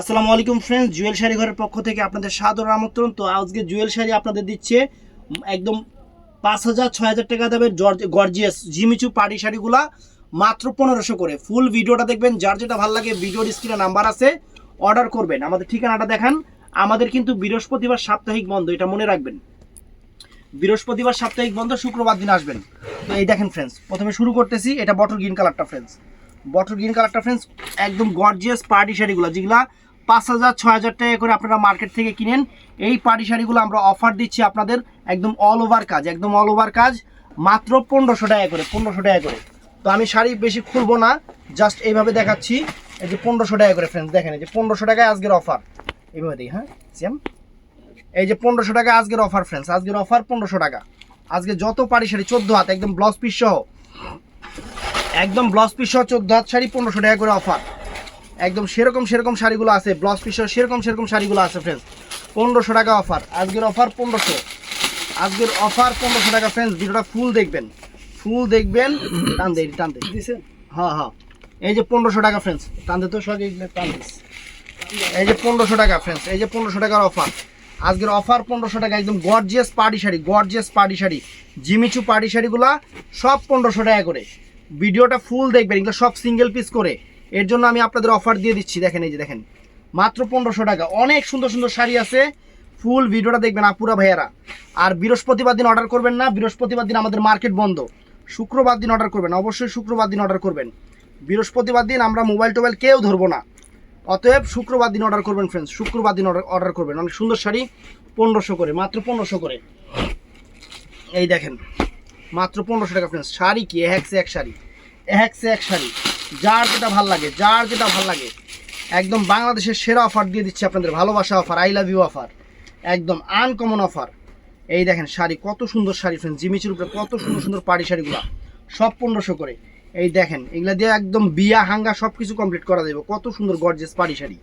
আসসালামু আলাইকুম ফ্রেন্ডস জুয়েল শাড়ি ঘরের পক্ষ থেকে আপনাদের সাদর আমন্ত্রণ। তো আজকে জুয়েল শাড়ি আপনাদের দিচ্ছে, একদম পাঁচ হাজার, ছয় হাজার টাকা দামের গর্জিয়াস জিমিচু পাড়ি শাড়িগুলা, মাত্র পনেরোশো করে। ফুল ভিডিওটা দেখবেন, যার যেটা ভালো লাগে, ভিডিওর স্ক্রিনে নাম্বার আছে অর্ডার করবেন। আমাদের ঠিকানাটা দেখান। আমাদের কিন্তু বৃহস্পতিবার সাপ্তাহিক বন্ধ, এটা মনে রাখবেন। বৃহস্পতিবার সাপ্তাহিক বন্ধ, শুক্রবার দিন আসবেন। তো এই দেখেন ফ্রেন্ডস প্রথমে শুরু করতেছি, এটা বটল গ্রিন কালারটা ফ্রেন্ডস বটল গ্রিন কালারটা ফ্রেন্ডস একদম গর্জিয়াস পার্টি শাড়িগুলো, যেগুলা পাঁচ হাজার, ছয় হাজার টাকা করে আপনারা মার্কেট থেকে কিনেন। এই পার্টি শাড়িগুলো আমরা অফার দিচ্ছি আপনাদের একদম অল ওভার কাজ, একদম অল ওভার কাজ, মাত্র পনেরোশো টাকা করে, পনেরোশো টাকা করে। তো আমি শাড়ি বেশি খুলবো না জাস্ট এইভাবে দেখাচ্ছি। এই যে পনেরোশো টাকা করে ফ্রেন্ডস দেখেন এই যে পনেরোশো টাকায় আজকের অফার এইভাবে দিই হ্যাঁ সেম এই যে পনেরোশো টাকা আজকের অফার ফ্রেন্ডস আজকের অফার পনেরোশো টাকা। আজকে যত পারি শাড়ি, চোদ্দ হাত, একদম ব্লাউজ পিস সহ, একদম ব্লাউজ পিস সহ চোদ্দ হাত শাড়ি পনেরোশো টাকা করে অফার একদম সেরকম সেরকম শাড়িগুলো আছে ব্লাউজ পিস সহ সেরকম সেরকম শাড়িগুলো আছে ফ্রেন্ডস পনেরোশো টাকা অফার আজকের অফার পনেরোশো। আজকের অফার পনেরোশো টাকা ফ্রেন্ডস ভিডিওটা ফুল দেখবেন। ফুল দেখবেন। টান দে টান হ্যাঁ হ্যাঁ। এই যে পনেরোশো টাকা ফ্রেন্ডস টান দে তো। সঙ্গে টান দিস এই যে পনেরোশো টাকা ফ্রেন্ডস এই যে পনেরোশো টাকার অফার আজকের অফার পনেরোশো টাকা একদম gorgeous party sari gorgeous party sari. Jimmy Choo party শাড়িগুলা সব পনেরোশো টাকা করে। ভিডিওটা ফুল দেখবেন। এগুলো সব সিঙ্গেল পিস করে। এর জন্য আমি আপনাদের অফার দিয়ে দিচ্ছি। দেখেন, এই যে দেখেন, মাত্র পনেরোশো টাকা। অনেক সুন্দর সুন্দর শাড়ি আছে। ফুল ভিডিওটা দেখবেন, আপুরা ভাইয়ারা। আর বৃহস্পতিবার দিন অর্ডার করবেন না, বৃহস্পতিবার দিন আমাদের মার্কেট বন্ধ। শুক্রবার দিন অর্ডার করবেন, অবশ্যই শুক্রবার দিন অর্ডার করবেন। বৃহস্পতিবার দিন আমরা মোবাইল টোবাইল কেউ ধরবো না। অতএব শুক্রবার দিন অর্ডার করবেন ফ্রেন্ডস শুক্রবার দিন অর্ডার করবেন। অনেক সুন্দর শাড়ি, পনেরোশো করে, মাত্র পনেরোশো করে। এই দেখেন, মাত্র পনেরোশো টাকা ফ্রেন্ডস শাড়ি কি? এক সে এক শাড়ি। এক সে এক শাড়ি। যার যেটা ভালো লাগে, যার যেটা ভালো লাগে। একদম বাংলাদেশের সেরা অফার দিয়ে দিচ্ছি আপনাদের ভালোবাসা offer I love you offer একদম আনকমন অফার এই দেখেন শাড়ি, কত সুন্দর শাড়ি ফ্রেন্ডস, জিমিচুর উপরে কত সুন্দর সুন্দর পাড়ি শাড়িগুলো। সব পনেরোশো করে। এই দেখেন, এগুলা দিয়ে একদম বিয়া, হাঙ্গা সব কিছু কমপ্লিট করা যাবে। কত সুন্দর গর্জেস পাড়ি শাড়ি।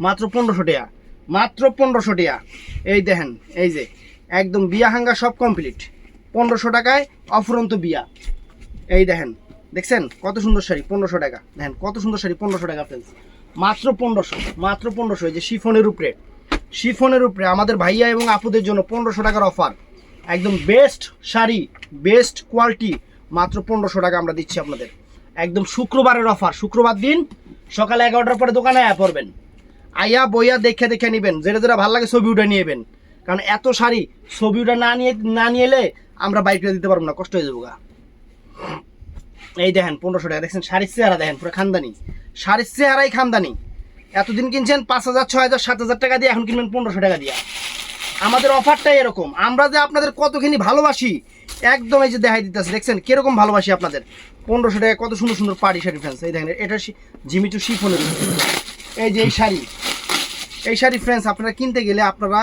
মাত্র পনেরোশো টাকা। মাত্র পনেরোশো টাকা। এই দেখেন, এই যে, একদম বিয়া, হাঙ্গা সব কমপ্লিট পনেরোশো টাকায় অফুরন্ত বিয়া। এই দেখেন দেখছেন? কত সুন্দর শাড়ি? পনেরোশো টাকা। দেখেন, কত সুন্দর শাড়ি? পনেরোশো টাকা ফ্রেন্ডস মাত্র পনেরোশো মাত্র পনেরোশো। এই যে শিফনের উপরে। শিফনের উপরে আমাদের ভাইয়া এবং আপুদের জন্য পনেরোশো টাকার অফার একদম বেস্ট শাড়ি বেস্ট কোয়ালিটি মাত্র পনেরোশো টাকা আমরা দিচ্ছি আপনাদের। একদম শুক্রবারের অফার শুক্রবার দিন সকাল এগারোটার পরে দোকানে আয়া পড়বেন। আইয়া বইয়া দেখে দেখে নেবেন। যেটা যেটা ভালো লাগে ছবি উঠে নিয়ে নেবেন। কারণ এত শাড়ি, ছবি উঠে না নিয়ে না নিয়ে এলে আমরা বাইকটা দিতে পারব না। কষ্ট হয়ে যাব গা। এই দেখেন, পনেরোশো টাকা। দেখছেন, শাড়ির চেহারা দেখেন, পুরো খানদানি। শাড়ির চেহারাই খানদানি। এতদিন কিনছেন, পাঁচ হাজার, ছয় হাজার, সাত হাজার টাকা দিয়ে, এখন কিনবেন পনেরোশো টাকা দিয়ে। আমাদের অফারটাই এরকম। আমরা যে আপনাদের কতখানি ভালোবাসি, একদম এই যে দেখাই দিতেছে। দেখছেন, কীরকম ভালোবাসি আপনাদের। পনেরোশো টাকা কত সুন্দর সুন্দর পাড়ি শাড়ি ফ্রেন্ডস এই দেখেন, এটা জিমিচু শিফনের এই যে এই শাড়ি। এই শাড়ি ফ্রেন্ডস আপনারা কিনতে গেলে আপনারা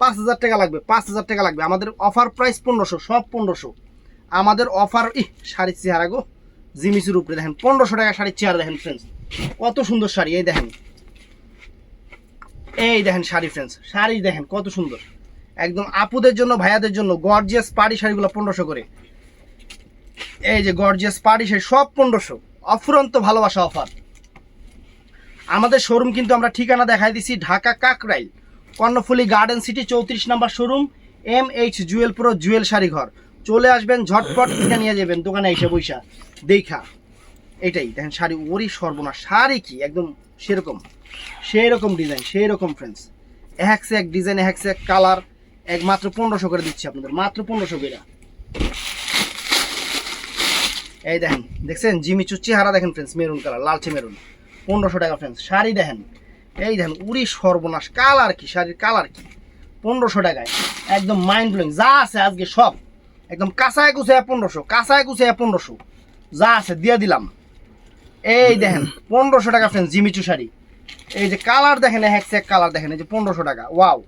পাঁচ হাজার টাকা লাগবে, পাঁচ হাজার টাকা লাগবে। আমাদের অফার প্রাইস পনেরোশো, সব পনেরোশো। আমাদের অফার ই শাড়ির চেহারা গো। জিমিচুর উপরে দেখেন, পনেরোশো টাকা শাড়ির চেহারা দেখেন ফ্রেন্ডস কত সুন্দর শাড়ি, এই দেখেন। এই দেখেন শাড়ি ফ্রেন্ডস শাড়ি দেখেন, কত সুন্দর। একদম আপুদের জন্য, ভাইয়াদের জন্য গর্জিয়াস পাড়ি শাড়িগুলো পনেরোশো করে। এই যে গর্জিয়াস পাড়ি শাড়ি, সব পনেরোশো। অফুরন্ত ভালোবাসা অফার আমাদের শোরুম কিন্তু আমরা ঠিকানা দেখাই দিছি, ঢাকা কাকরাইল, কর্ণফুলি গার্ডেন সিটি চৌত্রিশ number showroom M H Jewel pro Jewel sari ঘর চলে আসবেন, ঝটপট কিনে নিয়ে যাবেন দোকানে এসে বৈশা দেখা। এটাই, দেখেন, শাড়ি, ওরই সর্বনাশ। শাড়ি কি? একদম সেরকম। সেই রকম ডিজাইন সেই রকম ফ্রেন্ডস এক এক ডিজাইন এক এক কালার এক মাত্র পনেরোশো করে দিচ্ছি আপনাদের। মাত্র পনেরোশো করে। এই দেখেন, দেখছেন? জিমি জিমিচু চেহারা দেখেন ফ্রেন্ডস মেরুন কালার লালচে মেরুন পনেরোশো টাকা ফ্রেন্ডস শাড়ি দেখেন। এই দেখেন উড়ি সর্বনাশ। কালার কি? শাড়ির কালার কি? পনেরোশো টাকায়। একদম মাইন্ড ব্লোয়িং যা আছে আজকে সব। একদম কাঁচায় কুচায় পনেরোশো কাঁচায় কুচায় পনেরোশো। যা আছে দিয়ে দিলাম। এই দেখেন, পনেরোশো টাকা ফ্রেন্ডস জিমিচু শাড়ি। এই যে কালার দেখেন, এক এক কালার দেখেন, এই যে পনেরোশো টাকা। Wow,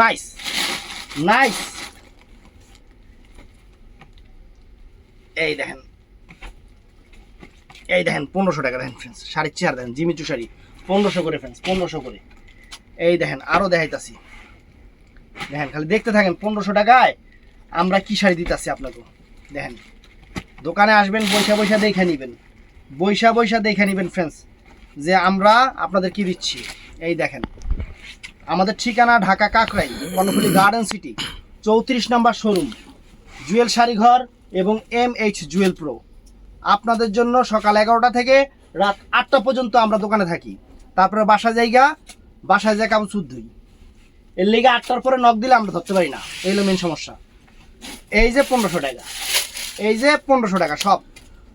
nice nice. এই দেখেন এই দেখেন, পনেরোশো টাকা দেখেন ফ্রেন্ডস শাড়ির চেয়ার দেখেন, জিমিচু শাড়ি। পনেরোশো করে ফ্রেন্ডস পনেরোশো করে। এই দেখেন আরও দেখাইতাছি। দেখেন, খালি দেখতে থাকেন, পনেরোশো টাকায়। আমরা কি শাড়ি দিতেছি আপনাকে? দেখেন। দোকানে আসবেন, বৈশা বৈশা দেখে নেবেন। বৈশা বৈশা দেখে নেবেন ফ্রেন্ডস যে আমরা আপনাদের কি দিচ্ছি? এই দেখেন। আমাদের ঠিকানা ঢাকা কাকরাই কর্ণফুলি গার্ডেন সিটি চৌত্রিশ নম্বর শোরুম, জুয়েল শাড়ি ঘর এবং এম এইচ জুয়েল প্রো আপনাদের জন্য সকাল এগারোটা থেকে রাত আটটা পর্যন্ত আমরা দোকানে থাকি। তারপরে বাসা জায়গা, বাসায় জায়গা কাপড় শুদ্ধই এর লেগে আটটার পরে নখ দিলে আমরা ধরতে পারি না। এই হলো মেন সমস্যা। এই যে পনেরোশো টাকা। এই যে পনেরোশো টাকা, সব।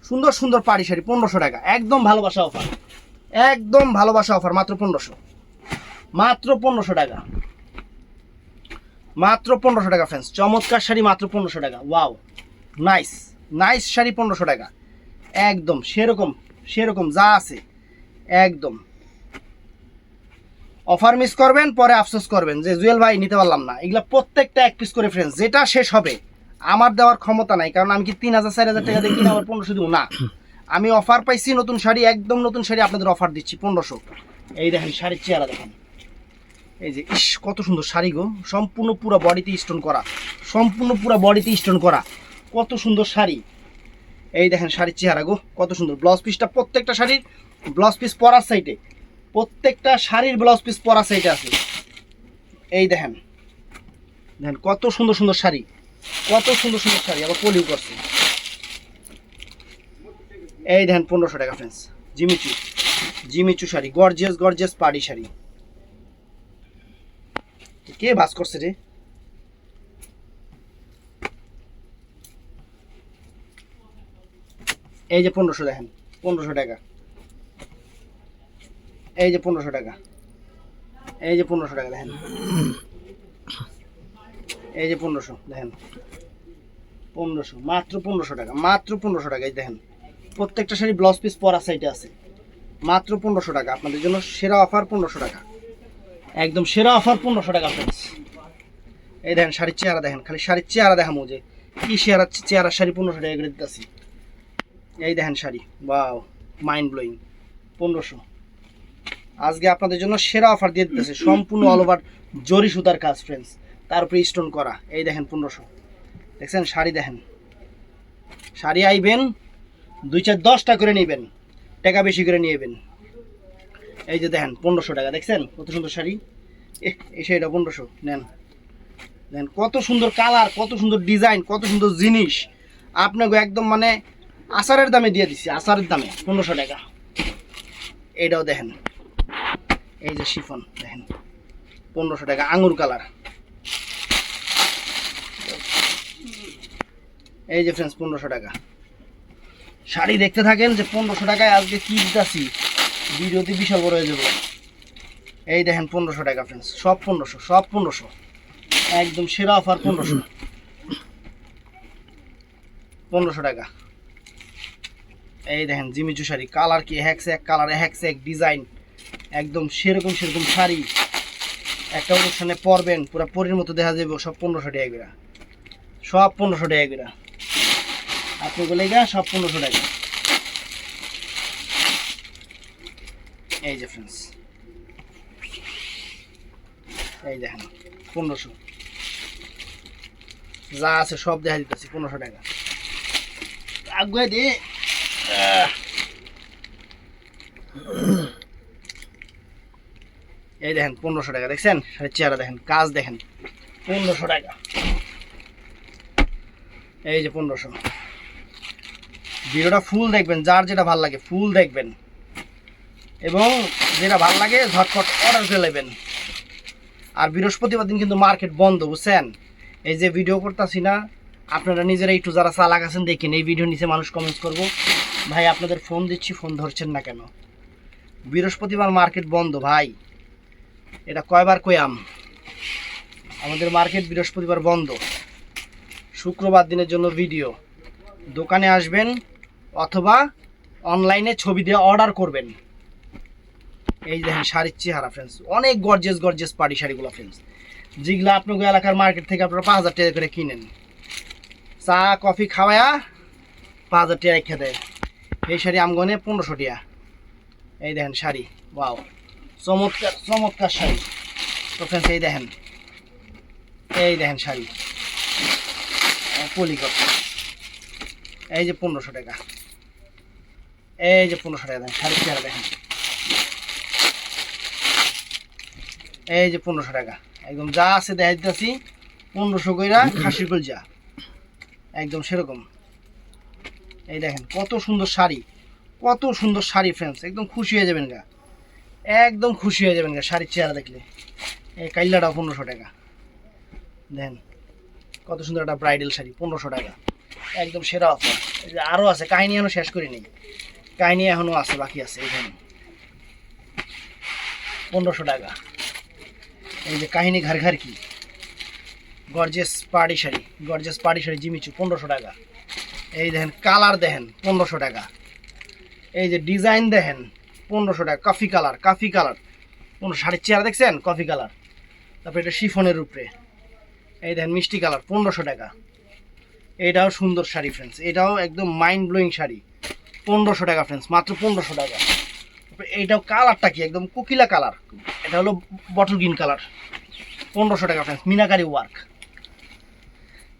সুন্দর সুন্দর পাড়ি শাড়ি, পনেরোশো টাকা। একদম ভালোবাসা অফার। একদম ভালোবাসা অফার, মাত্র পনেরোশো। মাত্র পনেরোশো টাকা। মাত্র পনেরোশো টাকা ফ্রেন্ডস চমৎকার শাড়ি, মাত্র পনেরোশো টাকা। ওয়াও নাইস নাইস শাড়ি, পনেরোশো টাকা। একদম, সেরকম সেরকম যা আছে, একদম। অফার মিস করবেন, পরে আফসোস করবেন যে, জুয়েল ভাই, নিতে পারলাম না। এগুলো প্রত্যেকটা এক পিস করে ফ্রেন্ডস যেটা শেষ হবে, আমার দেওয়ার ক্ষমতা নাই, কারণ আমি কি তিন হাজার, চার হাজার টাকা দিয়ে কিনে আমার পনেরোশো দিব না। আমি অফার পাইছি নতুন শাড়ি, একদম নতুন শাড়ি আপনাদের অফার দিচ্ছি, পনেরোশো। এই দেখেন, শাড়ির চেহারা দেখেন। এই যে, ইস, কত সুন্দর শাড়ি গো। সম্পূর্ণ পুরো বডিতে স্টোন করা। সম্পূর্ণ পুরো বডিতে স্টোন করা। কত সুন্দর শাড়ি। এই দেখেন, শাড়ির চেহারা গো, কত সুন্দর। ব্লাউজ পিসটা প্রত্যেকটা শাড়ির ব্লাউজ পিস পরার সাইডে প্রত্যেকটা শাড়ির ব্লাউজ পিস পরার সাইডে আছে। এই দেখেন। দেখেন, কত সুন্দর সুন্দর শাড়ি। কত সুন্দর সুন্দর শাড়ি, আবার পলিও করছে। এই দেখেন, পনেরোশো টাকা friends Jimmy Choo. Jimmy Choo sari gorgeous gorgeous পাড়ি শাড়ি। কে বাস করছে রে? এই যে পনেরোশো দেখেন, পনেরোশো টাকা। এই যে পনেরোশো টাকা। এই যে পনেরোশো টাকা, দেখেন। এই যে পনেরোশো, দেখেন। পনেরোশো, মাত্র পনেরোশো টাকা, মাত্র পনেরোশো টাকা, এই দেখেন। প্রত্যেকটা শাড়ি ব্লাউজ পিস পরা সাইডে আছে। মাত্র পনেরোশো টাকা, আপনাদের জন্য সেরা অফার পনেরোশো টাকা। একদম সেরা অফার পনেরোশো টাকা ফ্রেন্ডস এই দেখেন, শাড়ির চেহারা দেখেন, খালি শাড়ির চেহারা দেখামো যে কি চেহারা চেহারা শাড়ি পনেরোশো টাকা করে দিতেছি। এই দেখেন শাড়ি বাও মাইন্ড ব্লোয়িং পনেরোশো। আজকে আপনাদের জন্য সেরা অফার দিয়ে দিতেছে। সম্পূর্ণ অল ওভার জরি সুতার কাজ ফ্রেন্ডস তার উপরে স্টোন করা। এই দেখেন পনেরোশো। দেখছেন? শাড়ি দেখেন। শাড়ি আইবেন দুই চার দশটা করে নেবেন। টাকা বেশি করে নিয়েবেন এই যে দেখেন পনেরোশো টাকা। দেখছেন? কত সুন্দর শাড়ি? এহ, এই শাড়িটা পনেরোশো। নেন। দেন কত সুন্দর কালার কত সুন্দর ডিজাইন কত সুন্দর জিনিস। আপনাকে একদম মানে আচারের দামে দিয়ে দিচ্ছি আচারের দামে পনেরোশো টাকা। এইটাও দেখেন। এই যে শিফন, দেখেন, পনেরোশো টাকা, আঙুর কালার। এই যে ফ্রেন্ডস পনেরোশো টাকা। শাড়ি দেখতে থাকেন যে পনেরোশো টাকায় আজকে কি দিতেছি? ভিডিওতে বিশাল বড় হয়ে যাবে। এই দেখেন, পনেরোশো টাকা ফ্রেন্ডস সব পনেরোশো সব পনেরোশো। একদম সেরা অফার পনেরোশো। পনেরোশো টাকা। এই দেখেন জিমিচু শাড়ি, কালার কি হ্যাক্স এক কালার হ্যাক্স এক ডিজাইন। একদম সেরকম সেরকম শাড়ি। একটা অনুষ্ঠানে পরবেন, পুরো পরির মতো দেখা যাবে সব পনেরোশো টাকা করে সব পনেরোশো টাকা করে আপনি বলে গা সব পনেরোশো টাকা। এই যে ফ্রেন্ডস এই দেখেন, পনেরোশো। যা আছে সব দেখা দিতেছি, পনেরোশো টাকা। আগুয়ে দে। এই দেখেন, পনেরোশো টাকা, দেখছেন? চেহারা দেখেন, কাজ দেখেন, পনেরোশো টাকা। এই যে পনেরোশো। ভিডিওটা ফুল দেখবেন, যার যেটা ভালো লাগে ফুল দেখবেন। এবং যেটা ভালো লাগে, ঝটপট অর্ডার করে নেবেন। আর বৃহস্পতিবার দিন কিন্তু মার্কেট বন্ধ, বুঝছেন? এই যে ভিডিও করতেছি না, আপনারা নিজেরা একটু যারা চালাক আছেন, দেখেন, এই ভিডিও নিচে মানুষ কমেন্টস করব। ভাই, আপনাদের ফোন দিচ্ছি ফোন ধরছেন না কেন? বৃহস্পতিবার মার্কেট বন্ধ, ভাই। এটা কয়বার কয়াম আমাদের মার্কেট বৃহস্পতিবার বন্ধ। শুক্রবার দিনের জন্য ভিডিও দোকানে আসবেন অথবা অনলাইনে ছবি দিয়ে অর্ডার করবেন। এই দেখেন শাড়ির চেহারা ফ্রেন্ডস অনেক গর্জেস গর্জেস পার্টি শাড়িগুলো ফ্রেন্ডস যেগুলো আপনাকে এলাকার মার্কেট থেকে আপনারা পাঁচ হাজার টাকা করে কিনেন। চা, কফি খাওয়ায়া পাঁচ হাজার টাকা রেখে দেয়। এই শাড়ি আমগনে পনেরোশো টাকা। এই দেখেন শাড়ি ওয়াও চমৎকার চমৎকার শাড়ি। তো ফ্রেন্ডস এই দেখেন। এই দেখেন শাড়ি। পলিকট এই যে পনেরোশো টাকা। এই যে পনেরোশো টাকা দেখেন শাড়ির চেহারা দেখেন। এই যে পনেরোশো টাকা। একদম যা আছে দেখা দিতেছি, পনেরোশো কইরা খাসির যা একদম সেরকম। এই দেখেন, কত সুন্দর শাড়ি। কত সুন্দর শাড়ি ফ্রেন্ডস একদম খুশি হয়ে যাবেন গা। একদম খুশি হয়ে যাবেন শাড়ির চেহারা দেখলে। এই কাইল্লাটাও পনেরোশো টাকা। দেন কত সুন্দর একটা ব্রাইডাল শাড়ি, পনেরোশো টাকা। একদম সেরা অফার আরও আছে, কাহিনী এখনও শেষ করিনি। কাহিনী এখনও আছে, বাকি আছে এখানে পনেরোশো টাকা। এই যে কাহিনী ঘর ঘর কি? গর্জেস পাড়ি শাড়ি, গর্জেস পাড়ি শাড়ি জিমিচু, পনেরোশো টাকা। এই দেখেন, কালার দেখেন, পনেরোশো টাকা। এই যে ডিজাইন দেখেন পনেরোশো টাকা কফি কালার কফি কালার পনেরো, শাড়ির চেয়ার দেখছেন? কফি কালার তারপরে এটা শিফনের উপরে। এই দেখেন, মিষ্টি কালার পনেরোশো টাকা। এটাও সুন্দর শাড়ি ফ্রেন্ডস এটাও একদম মাইন্ড ব্লোয়িং শাড়ি। পনেরোশো টাকা ফ্রেন্ডস মাত্র পনেরোশো টাকা। এইটাও কালারটা কি? একদম কোকিলা কালার এটা হলো বটল গ্রিন কালার পনেরোশো টাকা ফ্রেন্ডস মিনাকারি ওয়ার্ক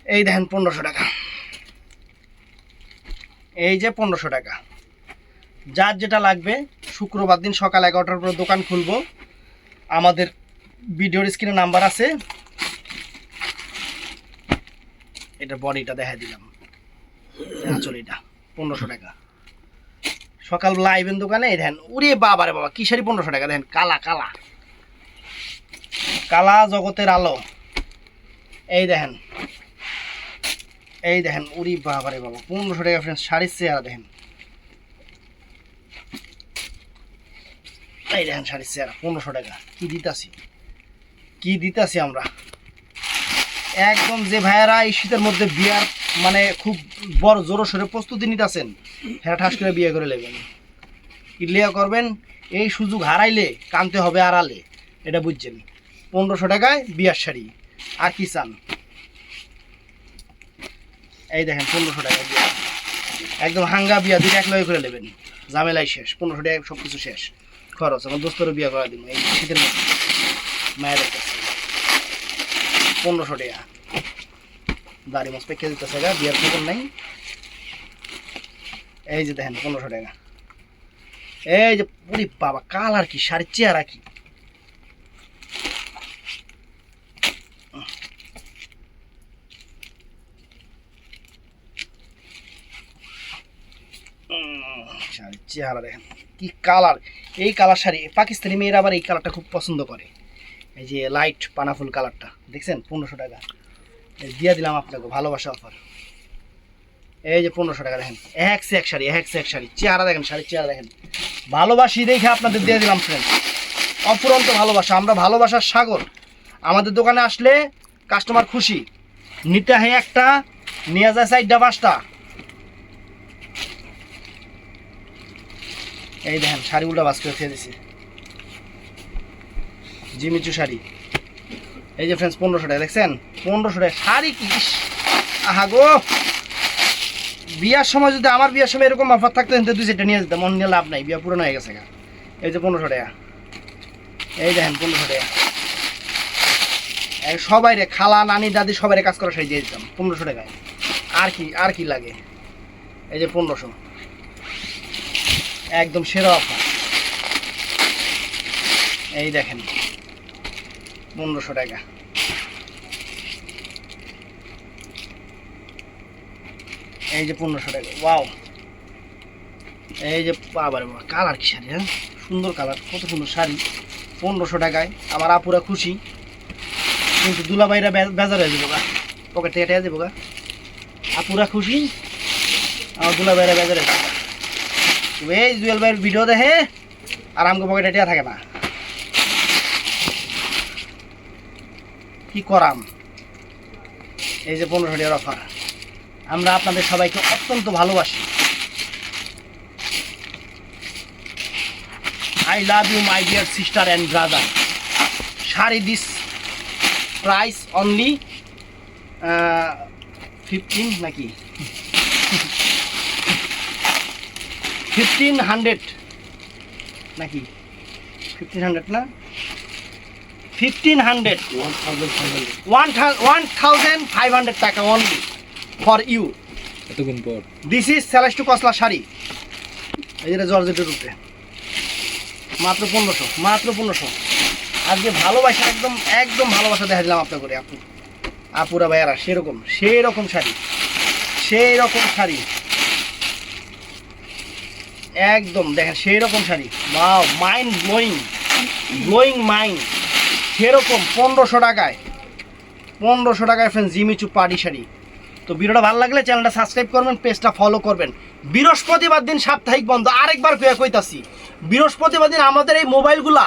এই দেখেন, পনেরোশো টাকা। এই যে পনেরোশো টাকা। যার যেটা লাগবে, শুক্রবার দিন সকাল এগারোটার পর দোকান খুলবো। আমাদের ভিডিওর স্ক্রিনে নাম্বার আছে। এটা বডিটা দেখা দিলাম। আচল এটা পনেরোশো টাকা। সকাল লাইভেন দোকানে দেখেন উরে বাবা রে বাবা কিসারি পনেরোশো টাকা, দেখেন, কালা কালা। কালা জগতের আলো। এই দেখেন এই দেখেন উরি বাবা রে বাবা, পনেরোশো টাকা ফ্রেন্ডস শাড়ির চেহারা দেখেন। এই দেখেন শাড়ির চেহারা, পনেরোশো টাকা। কি দিতাছি? কি দিতাছি আমরা? একদম যে ভাইয়ারা এই শীতের মধ্যে বিয়ার মানে খুব বড় জোরো সোরে প্রস্তুতি নিতেছেন হ্যাঁ ঠাস করে বিয়ে করে নেবেন। কি লিয়া করবেন, এই সুযোগ হারাইলে কানতে হবে আড়ালে, এটা বুঝছেন। পনেরোশো টাকায় বিয়ার শাড়ি, আর কি চান? এই দেখেন, পনেরোশো টাকা বিয়া। একদম হাঙ্গা বিয়া দুইটা এক লগে করে নেবেন। ঝামেলাই শেষ, পনেরোশো টাকা সব কিছু শেষ। খরচ আমার দোস্তরও বিয়ে করা দিন এই শীতের মধ্যে মায়ের কাছে পনেরোশো টাকা। দাড়ি মাছ পেকে দিতেছে গা, বিয়ার খবর নাই। এই যে দেখেন, পনেরোশো টাকা। এই যে পুরি বাবা, কালার কি, শাড়ির চেহারা কি। চেহারা দেখেন। কি কালার? এই কালার শাড়ি, পাকিস্তানি মেয়েরা আবার এই কালারটা খুব পছন্দ করে। এই যে লাইট পানাফুল কালারটা, দেখছেন? পনেরোশো টাকা। দিয়ে দিলাম আপনাকে, ভালোবাসা অফার এই যে পনেরোশো টাকা, দেখেন। এক সে এক শাড়ি, এক সে এক শাড়ি, চেহারা দেখেন, শাড়ির চেহারা দেখেন। ভালোবাসি দেখে আপনাদের দিয়ে দিলাম ফ্রেন্ড অফুরন্ত ভালোবাসা, আমরা ভালোবাসার সাগর। আমাদের দোকানে আসলে কাস্টমার খুশি। নিতে হয় একটা, নিয়ে যায় সাইডটা পাঁচটা। এই দেখেন শাড়ি উল্টা বাস করে খেয়ে দিছি। Jimmy Choo sari. এই যে ফ্রেন্ডস পনেরোশো টাকা, দেখছেন? পনেরোশো টাকা শাড়ি কি? আহা গো! বিয়ার সময় যদি আমার বিয়ার সময় এরকম অফার থাকতো কিন্তু দুই সেটটা নিয়ে যেতাম, মন নিয়ে লাভ নাই, বিয়া পুরনো হয়ে গেছে গা। এই যে পনেরোশো টাকা। এই দেখেন, পনেরোশো টাকা। সবাই রে খালা, নানি, দাদি সবাই কাজ করা শাড়ি দিয়ে দিতাম, পনেরোশো টাকায়। আর কি আর কি লাগে? এই যে পনেরোশো। একদম সেরা অফার। এই দেখেন, পনেরোশো টাকা। এই যে পনেরোশো টাকা, ওয়াও। এই যে বাবা কালার কি শাড়ি হ্যাঁ? সুন্দর কালার, কত সুন্দর শাড়ি। পনেরোশো টাকায়, আমার আপুরা খুশি। কিন্তু দুলাভাইরা বেজার হয়ে যাব গা। পকেট থেকে টেয়া যাব গা। আপুরা খুশি, আমার দুলাভাইরা বেজার হয়ে এই জুয়েল ভাইয়ের ভিডিও দেখে আর আমাকে পকেটে টেয়া থাকে না। কি করাম এই যে পনেরোশো টাকার অফার আমরা আপনাদের সবাইকে অত্যন্ত ভালোবাসি। I love you my dear sister and brother sari this. Price only fifteen নাকি? ফিফটিন হান্ড্রেড নাকি? ফিফটিন হান্ড্রেড না? Fifteen hundred one one thousand five hundred taka only for you এতক্ষণ পর। দিস ইজ স্যালেস্টু কসলা শাড়ি। এই যেটা জর্জেটের উপরে মাত্র পনেরোশো মাত্র পনেরোশো। আজকে ভালোবাসা একদম একদম ভালোবাসা দেখা দিলাম আপনার করে আপু। আপুরা ভাইয়ারা সেরকম সেই রকম শাড়ি। সেই রকম শাড়ি। একদম, দেখেন সেই রকম sari. Wow mind blowing blowing mind সেরকম পনেরোশো টাকায় পনেরোশো টাকায় ফ্রেন্ড জিমিচু পাড়ি শাড়ি। তো ভিডিওটা ভালো লাগলে চ্যানেলটা সাবস্ক্রাইব করবেন পেজটা ফলো করবেন। বৃহস্পতিবার দিন সাপ্তাহিক বন্ধ, আরেকবার কয়ে কইতাছি। বৃহস্পতিবার দিন আমাদের এই মোবাইলগুলা,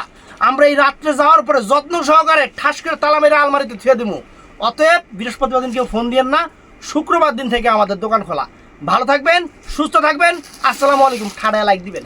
আমরা এই রাত্রে যাওয়ার পরে যত্ন সহকারে ঠাস করে তালা মেরে আলমারিতে থুয়ে দেবো অতএব বৃহস্পতিবার দিন কেউ ফোন দিয়েন না, শুক্রবার দিন থেকে আমাদের দোকান খোলা। ভালো থাকবেন সুস্থ থাকবেন। আসসালামু আলাইকুম। খাড়ায় লাইক দিবেন।